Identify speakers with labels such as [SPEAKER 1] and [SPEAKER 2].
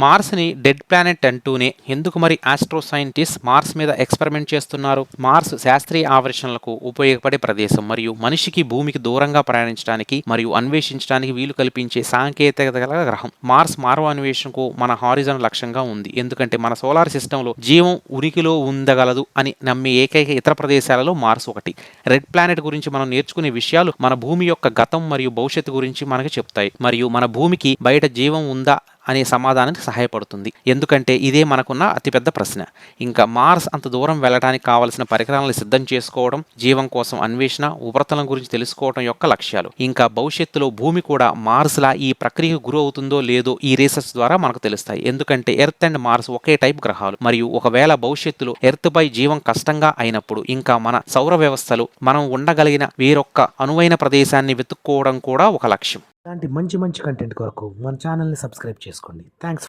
[SPEAKER 1] మార్స్ని dead planet అంటూనే ఎందుకు మరి ఆస్ట్రో సైంటిస్ట్ మార్స్ మీద ఎక్స్పెరిమెంట్ చేస్తున్నారు? మార్స్ శాస్త్రీయ ఆవర్షణలకు ఉపయోగపడే ప్రదేశం మరియు మనిషికి భూమికి దూరంగా ప్రయాణించడానికి మరియు అన్వేషించడానికి వీలు కల్పించే సాంకేతికత గల గ్రహం. మార్స్ మానవ అన్వేషణకు మన హారిజన్ లక్ష్యంగా ఉంది. ఎందుకంటే మన సోలార్ సిస్టంలో జీవం ఉనికిలో ఉండగలదు అని నమ్మే ఏకైక ఇతర ప్రదేశాలలో మార్స్ ఒకటి. రెడ్ ప్లానెట్ గురించి మనం నేర్చుకునే విషయాలు మన భూమి యొక్క గతం మరియు భవిష్యత్తు గురించి మనకు చెప్తాయి. మరియు మన భూమికి బయట జీవం ఉందా అనే సమాధానానికి సహాయపడుతుంది. ఎందుకంటే ఇదే మనకున్న అతిపెద్ద ప్రశ్న. ఇంకా మార్స్ అంత దూరం వెళ్ళడానికి కావలసిన పరికరాలను సిద్ధం చేసుకోవడం జీవం కోసం అన్వేషణ ఉపరితలం గురించి తెలుసుకోవడం యొక్క లక్ష్యాలు. ఇంకా భవిష్యత్తులో భూమి కూడా మార్స్లా ఈ ప్రక్రియకు గురి అవుతుందో లేదో ఈ రీసెర్చ్ ద్వారా మనకు తెలుస్తాయి. ఎందుకంటే ఎర్త్ అండ్ మార్స్ ఒకే టైప్ గ్రహాలు. మరియు ఒకవేళ భవిష్యత్తులో ఎర్త్ పై జీవం కష్టంగా అయినప్పుడు ఇంకా మన సౌర వ్యవస్థలు మనం ఉండగలిగిన వేరొక్క అనువైన ప్రదేశాన్ని వెతుక్కోవడం కూడా ఒక లక్ష్యం.
[SPEAKER 2] ఇలాంటి మంచి మంచి కంటెంట్ కొరకు మన ఛానల్ని సబ్స్క్రైబ్ చేసుకోండి. థ్యాంక్స్